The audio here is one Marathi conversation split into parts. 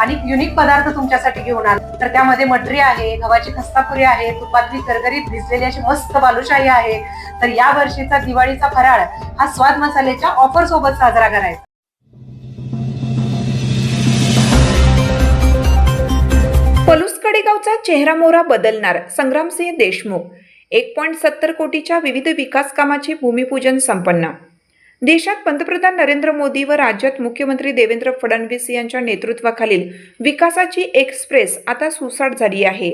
आणि युनिक पदार्थ तुमच्यासाठी घेऊन आले. तर त्यामध्ये मटरी आहे गव्हाची खस्तापुरी आहे तुपातली करकरीत भिजलेली अशी मस्त बालुशाही आहे. तर या वर्षीचा दिवाळीचा फराळ हा स्वाद मसाल्याच्या ऑफर सोबत साजरा करायचा. पलूस कडेगावचा चेहरा मोहरा बदलणार संग्रामसिंह देशमुख. एक पॉईंट सत्तर कोटीच्या विविध विकास कामाचे भूमिपूजन संपन्न. देशात पंतप्रधान नरेंद्र मोदी व राज्यात मुख्यमंत्री देवेंद्र फडणवीस यांच्या नेतृत्वाखालील विकासाची एक्सप्रेस आता सुसाट झाली आहे.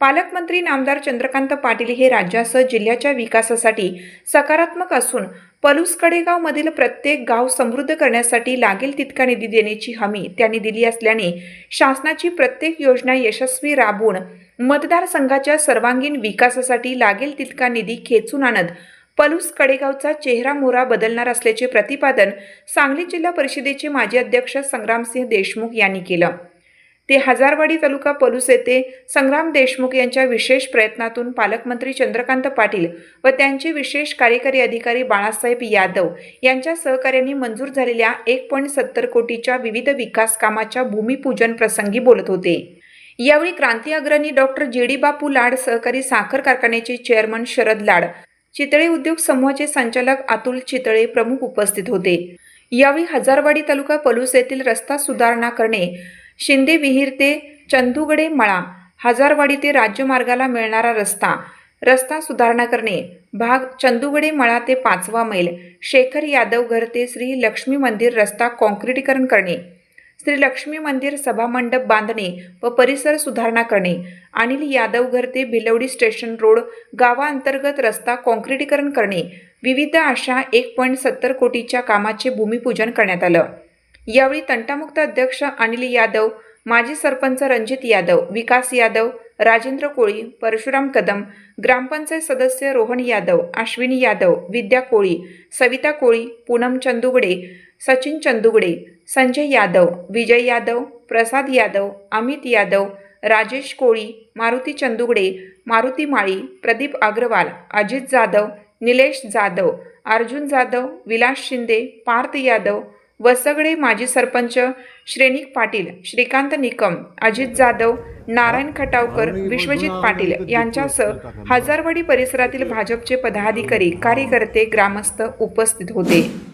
पालकमंत्री नामदार चंद्रकांत पाटील हे राज्यासह जिल्ह्याच्या विकासासाठी सकारात्मक असून पलूस कडेगावमधील प्रत्येक गाव समृद्ध करण्यासाठी लागेल तितका निधी देण्याची हमी त्यांनी दिली असल्याने शासनाची प्रत्येक योजना यशस्वी राबवून मतदारसंघाच्या सर्वांगीण विकासासाठी लागेल तितका निधी खेचून आणत पलूस कडेगावचा चेहरा मोहरा बदलणार असल्याचे प्रतिपादन सांगली जिल्हा परिषदेचे माजी अध्यक्ष संग्रामसिंह देशमुख यांनी केलं. ते हजारवाडी तालुका पलूस येथे संग्राम देशमुख यांच्या विशेष प्रयत्नातून पालकमंत्री चंद्रकांत पाटील व त्यांचे विशेष कार्यकारी अधिकारी बाळासाहेब यादव यांच्या सहकार्यांनी मंजूर झालेल्या एक पॉईंट सत्तर कोटीच्या विविध विकास कामाच्या भूमिपूजन प्रसंगी बोलत होते. यावेळी क्रांती अग्रणी डॉक्टर जे डी बापू लाड सहकारी साखर कारखान्याचे चेअरमन शरद लाड चितळे उद्योग समूहाचे संचालक अतुल चितळे प्रमुख उपस्थित होते. यावेळी हजारवाडी तालुका पलूस येथील रस्ता सुधारणा करणे शिंदे विहीर ते चंदुगडे मळा हजारवाडी ते राज्यमार्गाला मिळणारा रस्ता रस्ता सुधारणा करणे भाग चंदुगडे मळा ते पाचवा मैल शेखर यादव घर ते श्री लक्ष्मी मंदिर रस्ता काँक्रीटीकरण करणे श्री लक्ष्मी मंदिर सभामंडप बांधणे व परिसर सुधारणा करणे. अनिल यादव ते भिलवडी स्टेशन रोड गावाअंतर्गत रस्ता काँक्रीटीकरण करणे. विविध अशा एक पॉईंट सत्तर कोटीच्या कामाचे भूमिपूजन करण्यात आलं. यावेळी तंटामुक्त अध्यक्ष अनिल यादव माजी सरपंच रणजित यादव विकास यादव राजेंद्र कोळी परशुराम कदम ग्रामपंचायत सदस्य रोहन यादव अश्विनी यादव विद्या कोळी सविता कोळी पूनम चंदुगडे सचिन चंदुगडे संजय यादव विजय यादव प्रसाद यादव अमित यादव राजेश कोळी मारुती चंदुगडे मारुती माळी प्रदीप अग्रवाल अजित जाधव निलेश जाधव अर्जुन जाधव विलास शिंदे पार्थ यादव वसगडे माजी सरपंच श्रेणिक पाटील श्रीकांत निकम अजित जाधव नारायण खटावकर विश्वजित पाटील यांच्यासह हजारवाडी परिसरातील भाजपचे पदाधिकारी कार्यकर्ते ग्रामस्थ उपस्थित होते.